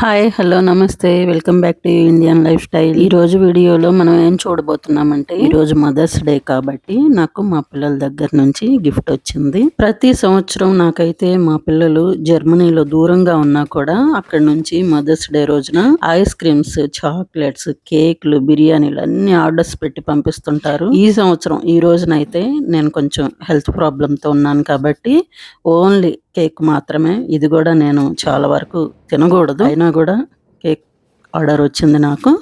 Hi hello నమస్తే. Welcome back to Indian lifestyle. ఈ రోజు వీడియోలో మనం ఏం చూడబోతున్నామంటే ఈ రోజు మదర్స్ డే కాబట్టి నాకు మా పిల్లల దగ్గర నుంచి గిఫ్ట్ వచ్చింది. ప్రతి సంవత్సరం నాకైతే మా పిల్లలు జర్మనీలో దూరంగా ఉన్నా కూడా అక్కడ నుంచి మదర్స్ డే రోజున ఐస్ క్రీమ్స్ చాక్లెట్స్ కేక్లు బిర్యానీలు అన్ని ఆర్డర్స్ పెట్టి పంపిస్తుంటారు. ఈ సంవత్సరం ఈ రోజునైతే నేను కొంచెం హెల్త్ ప్రాబ్లంతో ఉన్నాను కాబట్టి ఓన్లీ కేక్ మాత్రమే. ఇది కూడా నేను చాలా వరకు తినకూడదు. అయినా కూడా కేక్ ఆర్డర్ వచ్చింది నాకు.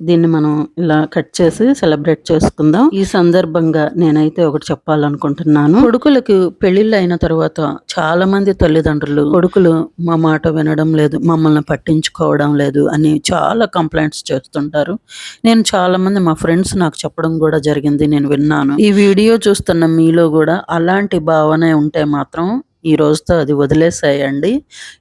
దీన్ని మనం ఇలా కట్ చేసి సెలబ్రేట్ చేసుకుందాం. ఈ సందర్భంగా నేనైతే ఒకటి చెప్పాలనుకుంటున్నాను. కొడుకులకు పెళ్ళిళ్ళు అయిన తర్వాత చాలా మంది తల్లిదండ్రులు కొడుకులు మా మాట వినడం లేదు మమ్మల్ని పట్టించుకోవడం లేదు అని చాలా కంప్లైంట్స్ చేస్తుంటారు. నేను చాలా మంది మా ఫ్రెండ్స్ నాకు చెప్పడం కూడా జరిగింది నేను విన్నాను. ఈ వీడియో చూస్తున్న మీలో కూడా అలాంటి భావన ఉంటే మాత్రం ఈ రోజుతో అది వదిలేసేయండి.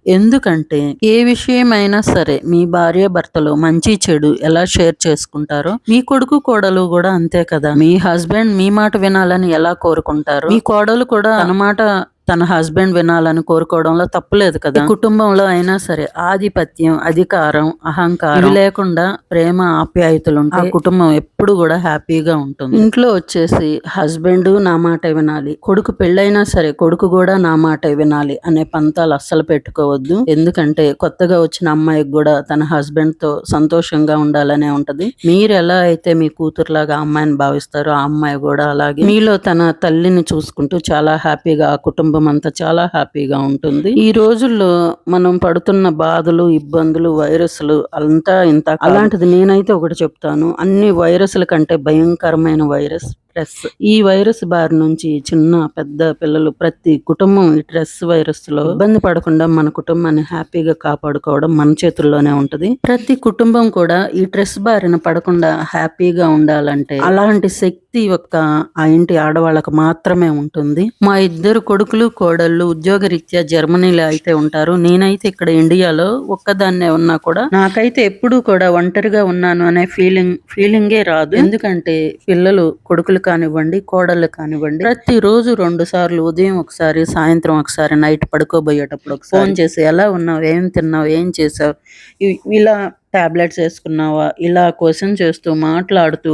ఎందుకంటే ఏ విషయమైనా సరే మీ భార్య భర్తలు మంచి చెడు ఎలా షేర్ చేసుకుంటారో మీ కొడుకు కోడలు కూడా అంతే కదా. మీ హస్బెండ్ మీ మాట వినాలని ఎలా కోరుకుంటారు మీ కోడలు కూడా తన మాట తన హస్బెండ్ వినాలని కోరుకోవడంలో తప్పులేదు కదా. కుటుంబంలో అయినా సరే ఆధిపత్యం అధికారం అహంకారం లేకుండా ప్రేమ ఆప్యాయతలు ఉంటే ఆ కుటుంబం ఎప్పుడు కూడా హ్యాపీగా ఉంటుంది. ఇంట్లో వచ్చేసి హస్బెండ్ నా మాట వినాలి కొడుకు పెళ్ళైనా సరే కొడుకు కూడా నా మాట వినాలి అనే పంతాలు అస్సలు పెట్టుకోవద్దు. ఎందుకంటే కొత్తగా వచ్చిన అమ్మాయికి కూడా తన హస్బెండ్తో సంతోషంగా ఉండాలనే ఉంటది. మీరు ఎలా అయితే మీ కూతురులాగా అమ్మాయిని భావిస్తారో ఆ అమ్మాయి కూడా అలాగే. మీలో తన తల్లిని చూసుకుంటూ చాలా హ్యాపీగా ఆ కుటుంబం కుటుంబం అంతా చాలా హ్యాపీగా ఉంటుంది. ఈ రోజుల్లో మనం పడుతున్న బాధలు ఇబ్బందులు వైరస్లు అంతా ఇంత అలాంటిది నేనైతే ఒకటి చెప్తాను. అన్ని వైరస్ల కంటే భయంకరమైన వైరస్ స్ట్రెస్ ఈ వైరస్ బారి నుంచి చిన్న పెద్ద పిల్లలు ప్రతి కుటుంబం ఈ స్ట్రెస్ వైరస్లో ఇబ్బంది పడకుండా మన కుటుంబాన్ని హ్యాపీగా కాపాడుకోవడం మన చేతుల్లోనే ఉంటది. ప్రతి కుటుంబం కూడా ఈ స్ట్రెస్ బారిన పడకుండా హ్యాపీగా ఉండాలంటే అలాంటి శక్తి యొక్క ఆ ఇంటి ఆడవాళ్ళకు మాత్రమే ఉంటుంది. మా ఇద్దరు కొడుకులు కోడళ్ళు ఉద్యోగరీత్యా జర్మనీలో అయితే ఉంటారు. నేనైతే ఇక్కడ ఇండియాలో ఒక్కదాన్నే ఉన్నా కూడా నాకైతే ఎప్పుడూ కూడా ఒంటరిగా ఉన్నాను అనే ఫీలింగ్ ఫీలింగే రాదు. ఎందుకంటే పిల్లలు కొడుకులు కానివ్వండి కోడళ్ళు కానివ్వండి ప్రతిరోజు రెండు సార్లు ఉదయం ఒకసారి సాయంత్రం ఒకసారి నైట్ పడుకోబోయేటప్పుడు ఒక ఫోన్ చేసి ఎలా ఉన్నావు ఏం తిన్నావు ఏం చేసావు ఇలా టాబ్లెట్స్ వేసుకున్నావా? ఇలా క్వశ్చన్ చేస్తూ మాట్లాడుతూ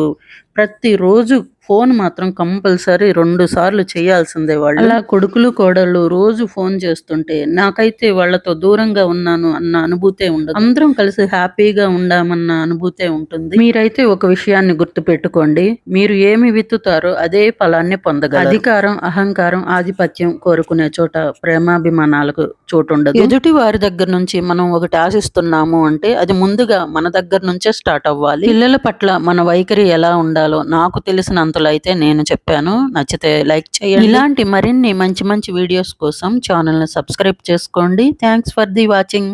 ప్రతిరోజు ఫోన్ మాత్రం కంపల్సరీ రెండు సార్లు చేయాల్సిందే వాళ్ళు. అలా కొడుకులు కోడళ్ళు రోజు ఫోన్ చేస్తుంటే నాకైతే వాళ్ళతో దూరంగా ఉన్నాను అన్న అనుభూతే ఉండదు. అందరం కలిసి హ్యాపీగా ఉండామన్న అనుభూతే ఉంటుంది. మీరైతే ఒక విషయాన్ని గుర్తు పెట్టుకోండి మీరు ఏమి విత్తుతారో అదే ఫలాన్ని పొందగలరు. అధికారం అహంకారం ఆధిపత్యం కోరుకునే చోట ప్రేమాభిమానాలకు చోటు ఉండదు ఎదుటి వారి దగ్గర నుంచి మనం ఒకటి ఆశిస్తున్నాము అంటే అది ముందుగా మన దగ్గర నుంచే స్టార్ట్ అవ్వాలి. పిల్లల పట్ల మన వైఖరి ఎలా ఉండాలో నాకు తెలిసినంత అయితే నేను చెప్పాను. నచ్చితే లైక్ చేయండి. ఇలాంటి మరిన్ని మంచి మంచి వీడియోస్ కోసం ఛానల్ని సబ్స్క్రైబ్ చేసుకోండి. Thanks for the watching.